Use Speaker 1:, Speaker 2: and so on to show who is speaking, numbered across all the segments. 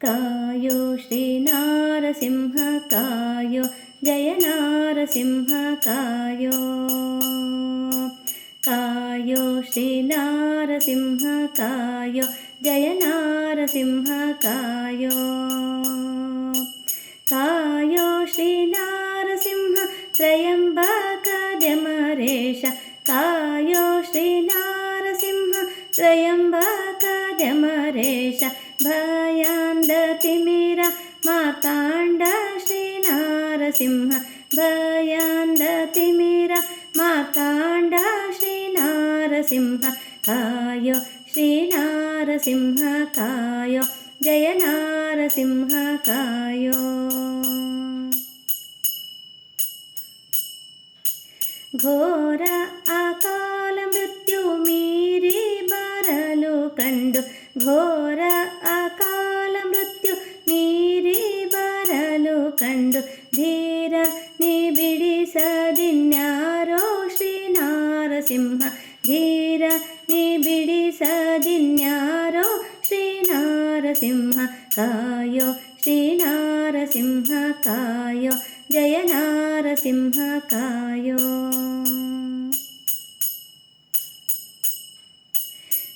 Speaker 1: कायो श्रीनारसिंहकायो जय नारसिंहकायो कायो श्रीनारसिंहकायो जय నరసింహ భయాందతిమిర మార్తాండ శ్రీ నారసింహ కాయో శ్రీ నారసింహ కాయో జయ నారసింహ కాయో ఘోర అకాల మృత్యు మీరి బరలు కండు ఘోర అకాల ಶ್ರೀನಾರಸಿಂಹ ಧೀರ ನೀ ಬಿಡಿಸದಿನ್ಯಾರೋ ಶ್ರೀನಾರಸಿಂಹ ಕಾಯೋ ಶ್ರೀನಾರಸಿಂಹ ಕಾಯೋ ಜಯ ನಾರಸಿಂಹ ಕಾಯೋ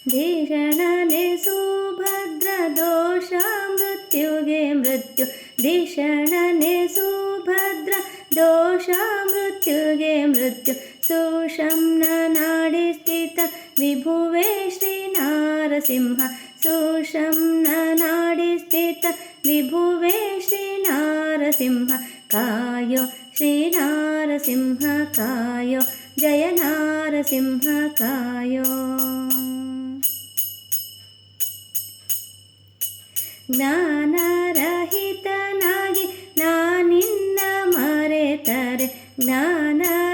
Speaker 1: ಧಿಷಣನೆ ಸುಭದ್ರ ದೋಷ ಮೃತ್ಯುಗೆ ಮೃತ್ಯು ಧಿಷಣನೆ ಸುಭದ್ರ ದೋಷ ಮೃತ್ಯುಗೆ ಮೃತ್ಯು ಸುಷಂನ ನಾಡಿ विभुवे श्रीनारसिंह नारसिंह नाडि स्थित। विभुवे श्री नारसिंह कायो। श्रीनरसिंहकायो जय नारसिंहकायो कायो। ज्ञानरहितनागि न मरेतरे। ज्ञान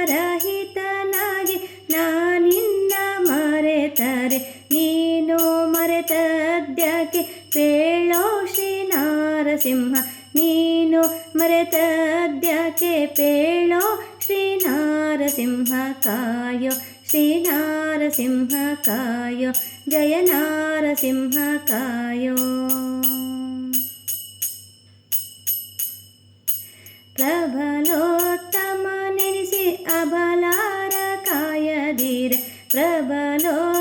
Speaker 1: ಮರೆತದ್ಯಕ್ಕೆ ಪೇಳೋ ಶ್ರೀನಾರಸಿಂಹ ನೀನು ಮರೆತದ್ಯಕ್ಕೆ ಪೇಳೋ ಶ್ರೀನಾರಸಿಂಹ ಕಾಯೋ ಶ್ರೀನಾರಸಿಂಹ ಕಾಯೋ ಜಯ ನಾರಸಿಂಹ ಕಾಯೋ ಪ್ರಬಲೋತ್ತಮನೆನಿಸಿ ಅಬಲಾರ ಕಾಯದಿರೆ ಪ್ರಬಲೋತ್ತಮನೆನಿಸಿ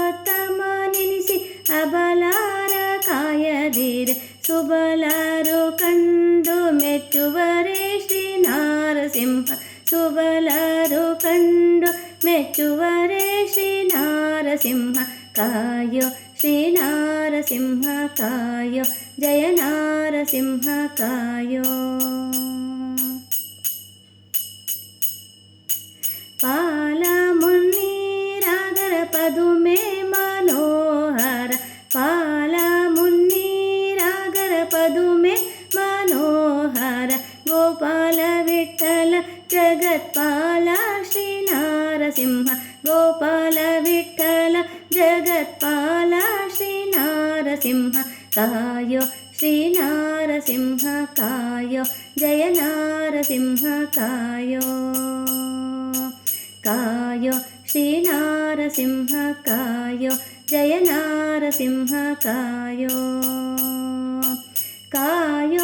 Speaker 1: ಸುಬಲರು ಕಂಡು ಮೆಚ್ಚುವರೇ ಶ್ರೀನಾರಸಿಂಹ ಸುಬಲರು ಕಂಡು ಮೆಚ್ಚುವರೇ ಶ್ರೀನಾರಸಿಂಹ ಕಾಯೋ ಶ್ರೀನಾರಸಿಂಹ ಕಾಯೋ ಜಯ ನಾರಸಿಂಹ ಕಾಯೋ ಪಾಲ ಮುನ್ನೀರಾಗರ ಪದುಮೆ ಮನೋಹರ जगत्पाला श्रीनारसिंह गोपालविक्कल जगत्पाला श्रीनारसिंहकायो श्रीनारसिंहकायो जय नारसिंहकायो कायो कायो श्रीनारसिंह कायो जय नारसिंहकायो कायो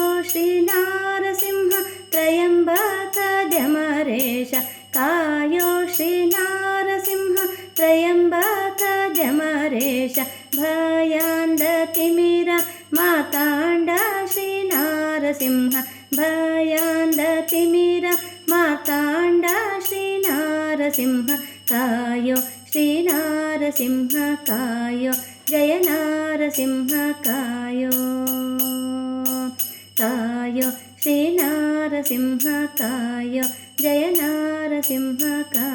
Speaker 1: रेश भयान्दतिमिर माताण्डा श्री नार सिंह भयान्दति मीरा माताण्ड श्री नारसिंह कायो कायो श्रीनारसिंह कायो श्रीनरसिंहकाय जय नारसिंहका